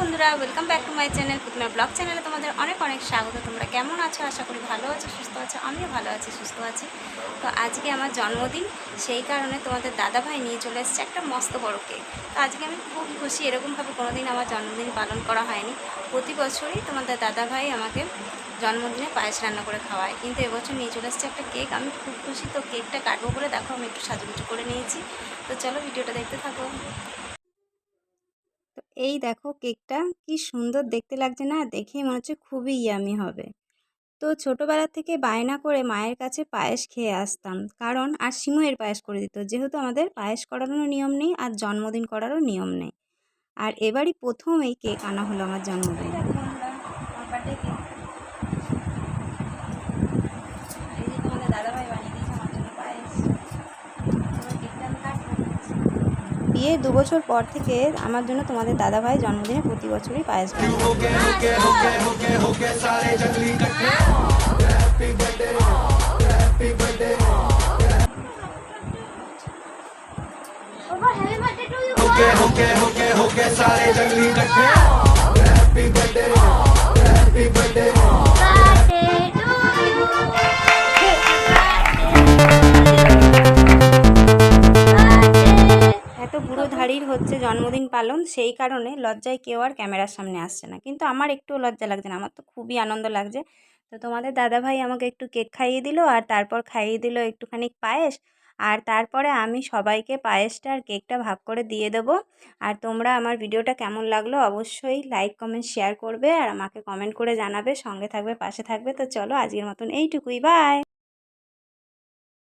বন্ধুরা welcome back to my channel পুতমা blog চ্যানেলে তোমাদের অনেক অনেক স্বাগত। তোমরা কেমন আছো? আশা করি ভালো আছো, সুস্থ আছো, আমিও ভালো আছি, সুস্থ আছি। তো আজকে আমার জন্মদিন, সেই কারণে তোমাদের দাদা ভাই নিয়ে চলে এসেছে একটা মস্ত বড় কেক তো আজকে আমি খুব খুশি, এরকমভাবে কোনোদিন আমার জন্মদিন পালন করা হয়নি। প্রতি বছরই তোমাদের দাদা ভাই আমাকে জন্মদিনে পায়েস রান্না করে খাওয়ায়, কিন্তু এবছর নিয়ে চলে এসেছে একটা কেক আমি খুব খুশি, তো কেকটা কাটবো বলে দেখো, আমি একটু সাজুগুজু করে নিয়েছি। তো চলো, ভিডিওটা দেখতে থাকো। এই দেখো কেকটা কি সুন্দর দেখতে লাগছে না? দেখেই মনে হচ্ছে খুবই ইয়ামি হবে। তো ছোটোবেলা থেকে বায়না করে মায়ের কাছে পায়েস খেয়ে আসতাম। কারণ আর সিমুয়ের পায়েস করে দিত। যেহেতু আমাদের পায়েস করারও নিয়ম নেই আর জন্মদিন করারও নিয়ম নেই। আর এবারই প্রথম এই কেক আনা হলো আমার জন্মদিন দাদাভাই বানিয়ে দিয়েছে আমার জন্য পায়েস কেকটা আমি কাটবো বিয়ে দু বছর পর থেকে আমার জন্য তোমাদের দাদা ভাই জন্মদিনে প্রতি বছরই পায়েস Okay, okay, okay, okay, sare jangli বুড়ো ধাড়ির হচ্ছে জন্মদিন পালন, সেই কারণে লজ্জায় কেউ আর ক্যামেরার সামনে আসছে না। কিন্তু আমার একটুও লজ্জা লাগছে না, আমার তো খুবই আনন্দ লাগছে। তো তোমাদের দাদাভাই আমাকে একটু কেক খাইয়ে দিল আর তারপর খাইয়ে দিল একটুখানি পায়েস। আর তারপরে আমি সবাইকে পায়েসটা আর কেকটা ভাগ করে দিয়ে দেবো। আর তোমরা আমার ভিডিওটা কেমন লাগল অবশ্যই লাইক, কমেন্ট, শেয়ার করবে আর আমাকে কমেন্ট করে জানাবে, সঙ্গে থাকবে, পাশে থাকবে। তো চলো আজকের মতন এইটুকুই, বাই!